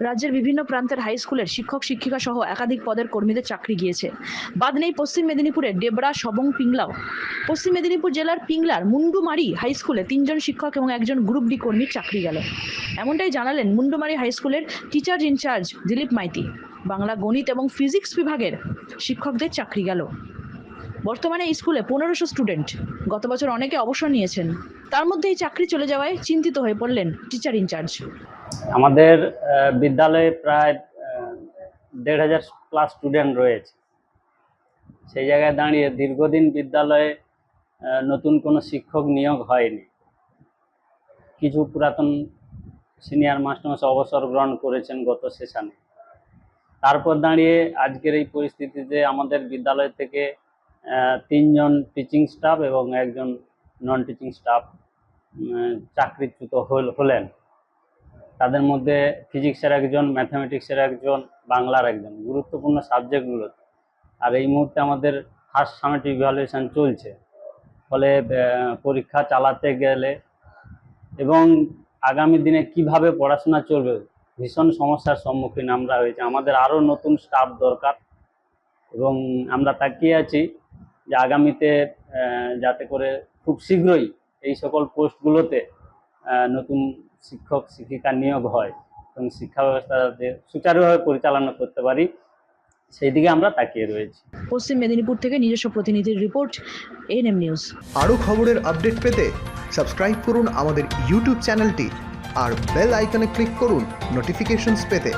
রাজ্যের বিভিন্ন প্রান্তের হাই স্কুলের শিক্ষক, শিক্ষিকা সহ একাধিক পদের কর্মীদের চাকরি গিয়েছে। বাদ নেই পশ্চিম মেদিনীপুরের ডেবরা, সবং, পিংলাও। পশ্চিম মেদিনীপুর জেলার পিংলার মুন্ডুমারি হাই স্কুলে তিনজন শিক্ষক এবং একজন গ্রুপ ডি কর্মীর চাকরি গেল। এমনটাই জানালেন মুন্ডুমারি হাই স্কুলের teacher in charge Dilip Maiti. Bangla গণিত এবং ফিজিক্স বিভাগের শিক্ষকদের চাকরি গেল। বর্তমানে স্কুলে পনেরোশো স্টুডেন্ট গত বছর অনেকে অবসর নিয়েছেন। তার মধ্যে এই চাকরি চলে যাওয়ায় চিন্তিত হয়ে পড়লেন টিচার ইনচার্জ আমাদের বিদ্যালয়ে প্রায় দেড় হাজার প্লাস স্টুডেন্ট রয়েছে। সেই জায়গায় দাঁড়িয়ে দীর্ঘদিন বিদ্যালয়ে নতুন কোনো শিক্ষক নিয়োগ হয়নি। কিছু পুরাতন সিনিয়র মাস্টারমশাই অবসর গ্রহণ করেছেন গত সেশনে তারপর দাঁড়িয়ে আজকের এই পরিস্থিতিতে আমাদের বিদ্যালয় থেকে তিনজন টিচিং স্টাফ এবং একজন নন টিচিং স্টাফ চাকরিচ্যুত হল- হলেন। তাদের মধ্যে ফিজিক্সের একজন ম্যাথামেটিক্সের একজন, বাংলার একজন। গুরুত্বপূর্ণ সাবজেক্টগুলো আর এই মুহূর্তে আমাদের ফার্স্ট সামেটিভ ইভ্যালুয়েশন চলছে। ফলে পরীক্ষা চালাতে গেলে এবং আগামী দিনে কীভাবে পড়াশোনা চলবে, ভীষণ সমস্যার সম্মুখীন আমরা হয়েছি। আমাদের আরও নতুন স্টাফ দরকার এবং আমরা তাকিয়ে আছি যে আগামীতে যাতে করে খুব শীঘ্রই এই সকল পোস্টগুলোতে নতুন শিক্ষক শিক্ষিকা নিয়োগ হয় এবং শিক্ষা ব্যবস্থা যাতে সুচারুভাবে পরিচালনা করতে পারি সেই দিকে আমরা তাকিয়ে রয়েছি। পশ্চিম মেদিনীপুর থেকে নিজস্ব প্রতিনিধির রিপোর্ট এনএম নিউজ আরও খবরের আপডেট পেতে সাবস্ক্রাইব করুন আমাদের ইউটিউব চ্যানেলটি আর বেল আইকনে ক্লিক করুন নোটিফিকেশনস পেতে।